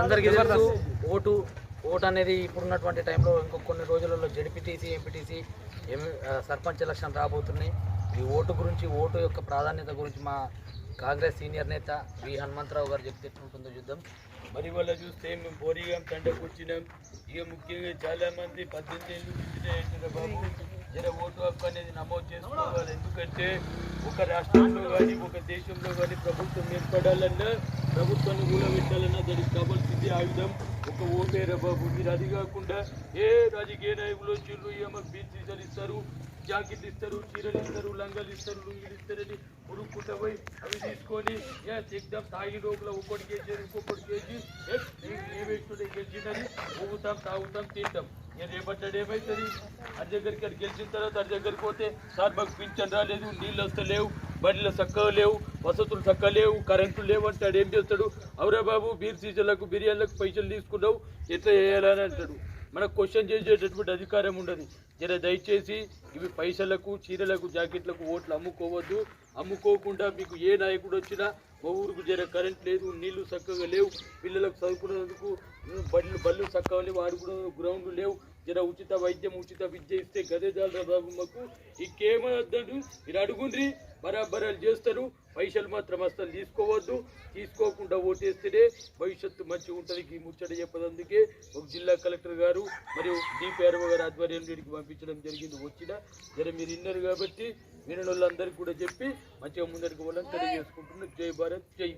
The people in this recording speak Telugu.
అందరికీ తెలుసు ఓటు ఓటు అనేది ఇప్పుడున్నటువంటి టైంలో ఇంకో కొన్ని రోజులలో ZPTC MPTC M sarpanch election రాబోతున్నాయి. ఈ ఓటు గురించి ఓటు యొక్క ప్రాధాన్యత గురించి మా కాంగ్రెస్ సీనియర్ నేత వి హనుమంతరావు గారు చెప్తే ఎట్లుంటుందో చూద్దాం. మరి వాళ్ళ చూస్తే మేము బోరిగాం తండకు వచ్చినాం ఇక ముఖ్యంగా చాలా మంది పద్దెనిమిది ఏళ్ళు నిండిన బాబు? జర ఓటు హక్కు అనేది నమోదు చేసుకోవాలి. ఎందుకంటే ఒక రాష్ట్రంలో కానీ ఒక దేశంలో కానీ ప్రభుత్వం ఏర్పడాలన్నా ప్రభుత్వాన్ని కూలబెట్టాలన్నా దానికి కావాల్సింది ఆయుధం ఒక ఓటేరా బాబు? మీరు అది కాకుండా ఏ రాజకీయ నాయకులు వచ్చిండ్రు ఏమో బీచ్ ఇస్తారు జాకెట్లు ఇస్తారు చీరలు ఇస్తారు లంగాలు ఇస్తారు లుంగిలు ఇస్తారని ఉరుక్కుంటా పోయి అవి తీసుకొని ఏ చెక్దాం తాగి లోపల ఒక్కటి కేజీ ఇంకొకటి కేజీ ఊగుతాం తాగుతాం తింటాం. నేను రేపట్టాడు ఏమవుతుంది అది దగ్గరికి అది గెలిచిన తర్వాత అది దగ్గరికి పోతే సార్ మాకు పింఛన్ రాలేదు నీళ్ళు వస్తలేవు బండ్లు చక్కగా లేవు వసతులు చక్కగా లేవు కరెంటు లేవు అంటాడు. ఏం చేస్తాడు? అవురా బాబు బీర్ సీజన్లకు బిర్యానీలకు పైసలు తీసుకున్నావు ఎట్లా చేయాలని అంటాడు. మనకు క్వశ్చన్ చేసేటటువంటి అధికారం ఉండదు. జర దయచేసి ఇవి పైసలకు చీరలకు జాకెట్లకు ఓట్లు అమ్ముకోవద్దు. అమ్ముకోకుండా మీకు ఏ నాయకుడు వచ్చినా మా ఊరుకు జర కరెంట్ లేదు నీళ్ళు చక్కగా లేవు పిల్లలకు చదువుకునేందుకు బళ్ళు బళ్ళు చక్కగా లేవు ఆడుకునే గ్రౌండ్లు లేవు. జర ఉచిత వైద్యం ఉచిత విద్య ఇస్తే గదే చాలరా బాబు మాకు ఇంకేమద్దు మీరు అడుగుండ్రి. బరాబరాలు చేస్తారు. పైసలు మాత్రం అసలు తీసుకోవద్దు. తీసుకోకుండా ఓటేస్తేనే భవిష్యత్తు మంచిగా ఉంటుంది. ఈ ముచ్చట చెప్పదందుకే ఒక జిల్లా కలెక్టర్ గారు మరియు డిపిఆర్ఓ గారు ఆధ్వర్యం వీడికి పంపించడం జరిగింది. వచ్చిన జర మీరు విన్నారు కాబట్టి వినని కూడా చెప్పి మంచిగా ముందరికి వాళ్ళని తెలియజేసుకుంటున్నాను. జై భారత్ జై